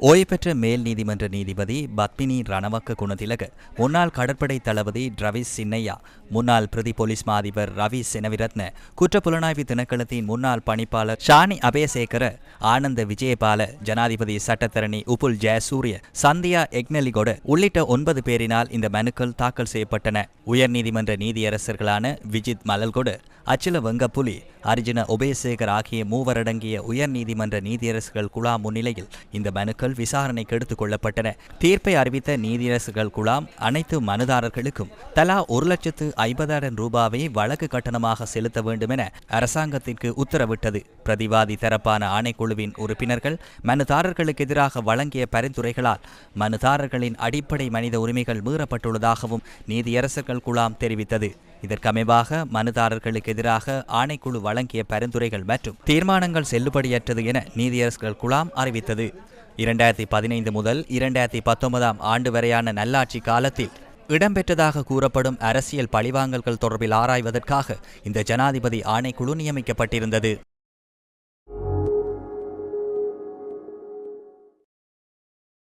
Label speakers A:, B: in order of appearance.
A: ஓய்வுபெற்ற மேல் நீதிமன்ற நீதிபதி பத்மினி ரணவக்க குணதிலக முன்னாள் கடற்படை தளபதி ரவிஸ் சின்னையா முன்னாள் பிரதி போலீஸ் மா அதிபர் ரவி செனவிரத்ன குற்றப்புலனாய்வு திணைக்களத்தின் முன்னாள் பணிப்பாளர் ஷானி அபயசேகர ஆனந்த விஜயபால ஜனாதிபதி சட்டத்தரணி உபுல் ஜெயசூரிய சந்தியா எக்னலிகோட உள்ளிட்ட ஒன்பது பேரினால் இந்த மனுக்கள் தாக்கல் செய்யப்பட்டன. உயர்நீதிமன்ற நீதியரசர்களான விஜித் மலல்கொடு அச்சில வெங்கப்புலி அர்ஜுன உபயசேகர் ஆகிய மூவரடங்கிய உயர்நீதிமன்ற நீதியரசுகள் குழாம் முன்னிலையில் இந்த மனுக்கள் விசாரணைக்கு எடுத்துக் கொள்ளப்பட்டன. தீர்ப்பை அறிவித்த நீதியரசுகள் குழாம் அனைத்து மனுதாரர்களுக்கும் தலா ஒரு லட்சத்து ஐம்பதாயிரம் ரூபாவை வழக்கு கட்டணமாக செலுத்த வேண்டும் என அரசாங்கத்திற்கு உத்தரவிட்டது. பிரதிவாதி தரப்பான ஆணைக்குழுவின் உறுப்பினர்கள் மனுதாரர்களுக்கு எதிராக வழங்கிய பரிந்துரைகளால் மனுதாரர்களின் அடிப்படை மனித உரிமைகள் மீறப்பட்டுள்ளதாகவும் நீதியரசர்கள் குழாம் தெரிவித்தது. இதற்கமைவாக மனுதாரர்களுக்கு எதிராக ஆணைக்குழு வழங்கிய பரிந்துரைகள் மற்றும் தீர்மானங்கள் செல்லுபடியற்றது என நீதியரசர்கள் குழாம் அறிவித்தது. இரண்டாயிரத்தி பதினைந்து முதல் இரண்டாயிரத்தி பத்தொன்பதாம் ஆண்டு வரையான நல்லாட்சி காலத்தில் இடம்பெற்றதாக கூறப்படும் அரசியல் பழிவாங்கல்கள் தொடர்பில் ஆராய்வதற்காக இந்த ஜனாதிபதி ஆணைக்குழு நியமிக்கப்பட்டிருந்தது.